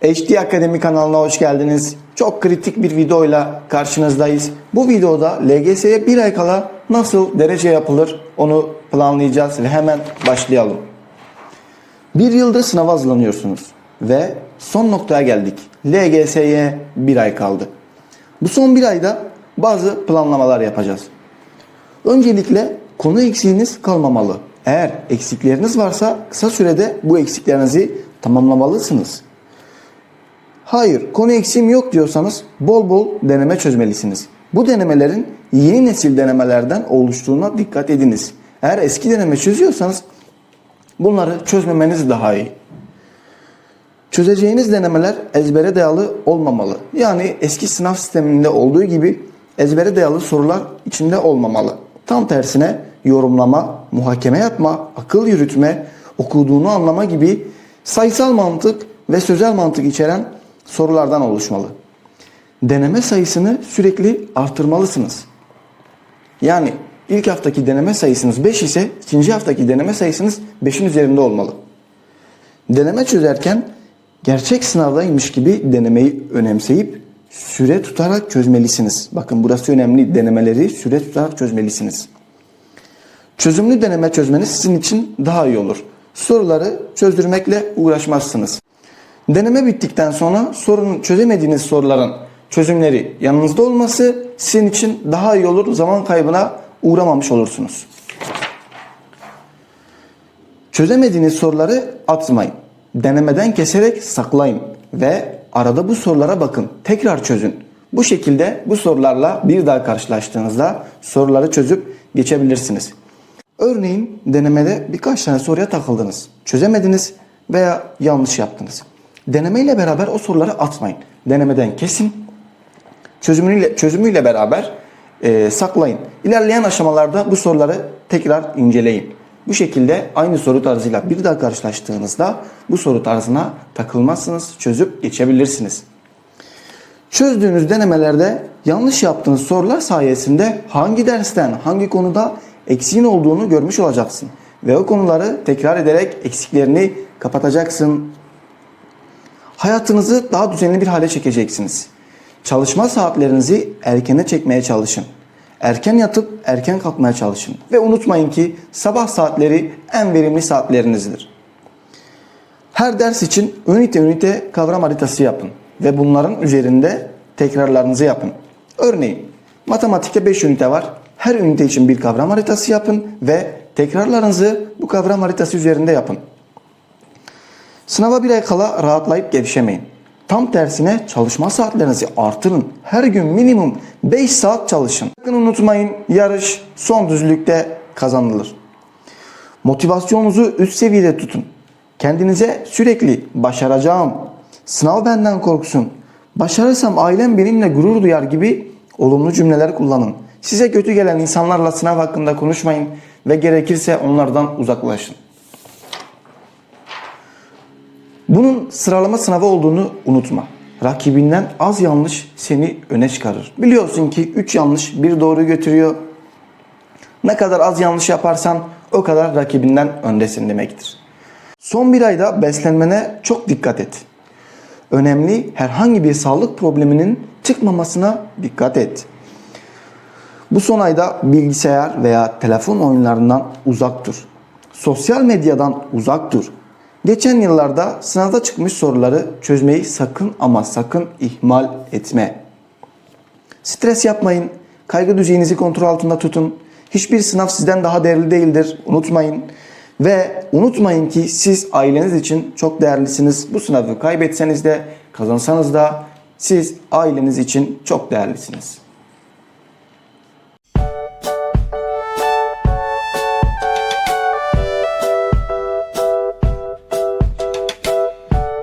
HD Akademi kanalına hoş geldiniz. Çok kritik bir videoyla karşınızdayız. Bu videoda LGS'ye bir ay kala nasıl derece yapılır onu planlayacağız ve hemen başlayalım. Bir yıldır sınava hazırlanıyorsunuz ve son noktaya geldik. LGS'ye bir ay kaldı. Bu son bir ayda bazı planlamalar yapacağız. Öncelikle konu eksiğiniz kalmamalı. Eğer eksikleriniz varsa kısa sürede bu eksiklerinizi tamamlamalısınız. Hayır, konu eksiğim yok diyorsanız bol bol deneme çözmelisiniz. Bu denemelerin yeni nesil denemelerden oluştuğuna dikkat ediniz. Eğer eski deneme çözüyorsanız bunları çözmemeniz daha iyi. Çözeceğiniz denemeler ezbere dayalı olmamalı. Yani eski sınav sisteminde olduğu gibi ezbere dayalı sorular içinde olmamalı. Tam tersine yorumlama, muhakeme yapma, akıl yürütme, okuduğunu anlama gibi sayısal mantık ve sözel mantık içeren sorulardan oluşmalı. Deneme sayısını sürekli artırmalısınız. Yani ilk haftaki deneme sayısınız 5 ise ikinci haftaki deneme sayısınız 5'in üzerinde olmalı. Deneme çözerken gerçek sınavdaymış gibi denemeyi önemseyip süre tutarak çözmelisiniz. Bakın burası önemli. Denemeleri süre tutarak çözmelisiniz. Çözümlü deneme çözmeniz sizin için daha iyi olur. Soruları çözdürmekle uğraşmazsınız. Deneme bittikten sonra sorunu çözemediğiniz soruların çözümleri yanınızda olması sizin için daha iyi olur. Zaman kaybına uğramamış olursunuz. Çözemediğiniz soruları atmayın. Denemeden keserek saklayın ve arada bu sorulara bakın. Tekrar çözün. Bu şekilde bu sorularla bir daha karşılaştığınızda soruları çözüp geçebilirsiniz. Örneğin denemede birkaç tane soruya takıldınız. Çözemediniz veya yanlış yaptınız. Denemeyle beraber o soruları atmayın. Denemeden kesin. Çözümüyle, çözümüyle beraber e, saklayın. İlerleyen aşamalarda bu soruları tekrar inceleyin. Bu şekilde aynı soru tarzıyla bir daha karşılaştığınızda bu soru tarzına takılmazsınız, çözüp geçebilirsiniz. Çözdüğünüz denemelerde yanlış yaptığınız sorular sayesinde hangi dersten, hangi konuda eksiğin olduğunu görmüş olacaksın. Ve o konuları tekrar ederek eksiklerini kapatacaksın. Hayatınızı daha düzenli bir hale çekeceksiniz. Çalışma saatlerinizi erkene çekmeye çalışın. Erken yatıp erken kalkmaya çalışın. Ve unutmayın ki sabah saatleri en verimli saatlerinizdir. Her ders için ünite ünite kavram haritası yapın. Ve bunların üzerinde tekrarlarınızı yapın. Örneğin matematikte 5 ünite var. Her ünite için bir kavram haritası yapın ve tekrarlarınızı bu kavram haritası üzerinde yapın. Sınava bir ay kala rahatlayıp gevşemeyin. Tam tersine çalışma saatlerinizi artırın. Her gün minimum 5 saat çalışın. Sakın unutmayın yarış son düzlükte kazanılır. Motivasyonunuzu üst seviyede tutun. Kendinize sürekli başaracağım, sınav benden korksun, başarırsam ailem benimle gurur duyar gibi olumlu cümleler kullanın. Size kötü gelen insanlarla sınav hakkında konuşmayın ve gerekirse onlardan uzaklaşın. Bunun sıralama sınavı olduğunu unutma. Rakibinden az yanlış seni öne çıkarır. Biliyorsun ki 3 yanlış bir doğru götürüyor. Ne kadar az yanlış yaparsan o kadar rakibinden öndesin demektir. Son bir ayda beslenmene çok dikkat et. Önemli herhangi bir sağlık probleminin çıkmamasına dikkat et. Bu son ayda bilgisayar veya telefon oyunlarından uzak dur. Sosyal medyadan uzak dur. Geçen yıllarda sınavda çıkmış soruları çözmeyi sakın ama sakın ihmal etme. Stres yapmayın. Kaygı düzeyinizi kontrol altında tutun. Hiçbir sınav sizden daha değerli değildir. Unutmayın. Ve unutmayın ki siz aileniz için çok değerlisiniz. Bu sınavı kaybetseniz de kazansanız da siz aileniz için çok değerlisiniz.